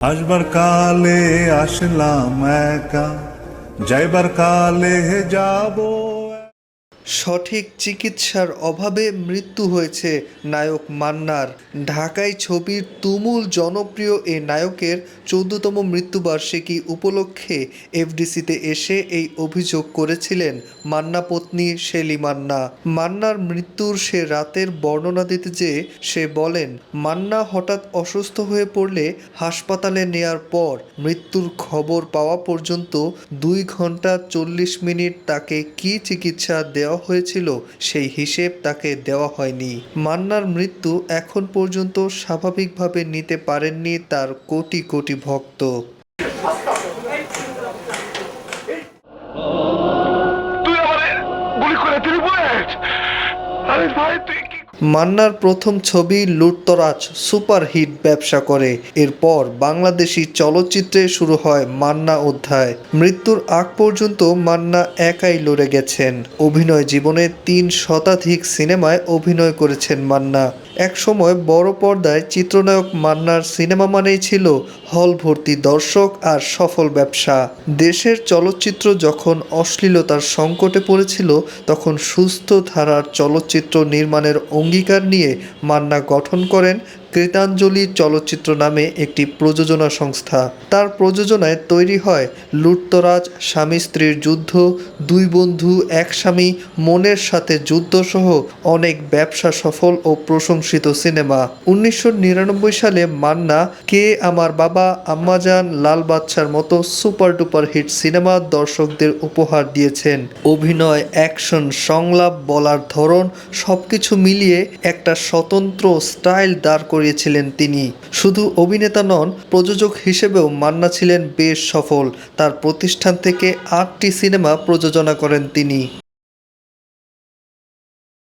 আসবার কালে আসলাম একা যাইবার কালে যাব সঠিক চিকিৎসার অভাবে মৃত্যু হয়েছে নায়ক মান্নার। ঢাকায় ছবির তুমুল জনপ্রিয় এ নায়কের চৌদ্দতম মৃত্যুবার্ষিকী উপলক্ষে এফডিসিতে এসে এই অভিযোগ করেছিলেন মান্না পত্নী শেলি মান্না। মান্নার মৃত্যুর সে রাতের বর্ণনা দিতে যে সে বলেন, মান্না হঠাৎ অসুস্থ হয়ে পড়লে হাসপাতালে নেয়ার পর মৃত্যুর খবর পাওয়া পর্যন্ত দুই ঘণ্টা চল্লিশ মিনিট তাকে কী চিকিৎসা দেওয়া হয়েছিল, সেই হিসেব তাকে দেওয়া হয়নি। মান্নার মৃত্যু এখন পর্যন্ত স্বাভাবিকভাবে নিতে পারেননি তার কোটি কোটি ভক্ত। তুই ভাই, তুই মান্নার প্রথম ছবি লুটতরাজ সুপারহিট ব্যবসা করে। এরপর বাংলাদেশি চলচ্চিত্রে শুরু হয় মান্না অধ্যায়। মৃত্যুর আগ পর্যন্ত মান্না একাই লড়ে গেছেন। অভিনয় জীবনে তিন শতাধিক সিনেমায় অভিনয় করেছেন মান্না। একসময় বড় পর্দায় চিত্রনায়ক মান্নার সিনেমা মানেই ছিল হল ভর্তি দর্শক আর সফল ব্যবসা। দেশের চলচ্চিত্র যখন অশ্লীলতার সংকটে পড়েছিল, তখন সুস্থ ধারার চলচ্চিত্র নির্মাণের অঙ্গীকার নিয়ে মান্না গঠন করেন কৃতাঞ্জলি চলচ্চিত্র নামে একটি প্রযোজনা সংস্থা। তার প্রযোজনায় তৈরি হয় লুটতরাজ, স্বামী স্ত্রীর যুদ্ধ, দুই বন্ধু, এক স্বামী, মনের সাথে যুদ্ধসহ অনেক ব্যবসা সফল ও প্রশংসিত সিনেমা। উনিশশো নিরানব্বই সালে মান্না, কে আমার বাবা আম্মাজান লাল বাচ্চার মতো সুপার ডুপার হিট সিনেমা দর্শকদের উপহার দিয়েছেন। অভিনয়, অ্যাকশন, সংলাপ, বলার ধরন সবকিছু মিলিয়ে একটা স্বতন্ত্র স্টাইল দাঁড় করিয়েছিলেন তিনি। শুধু অভিনেতা নন, প্রযোজক হিসেবেও মান্না ছিলেন বেশ সফল। তার প্রতিষ্ঠান থেকে আটটি সিনেমা প্রযোজনা করেন তিনি।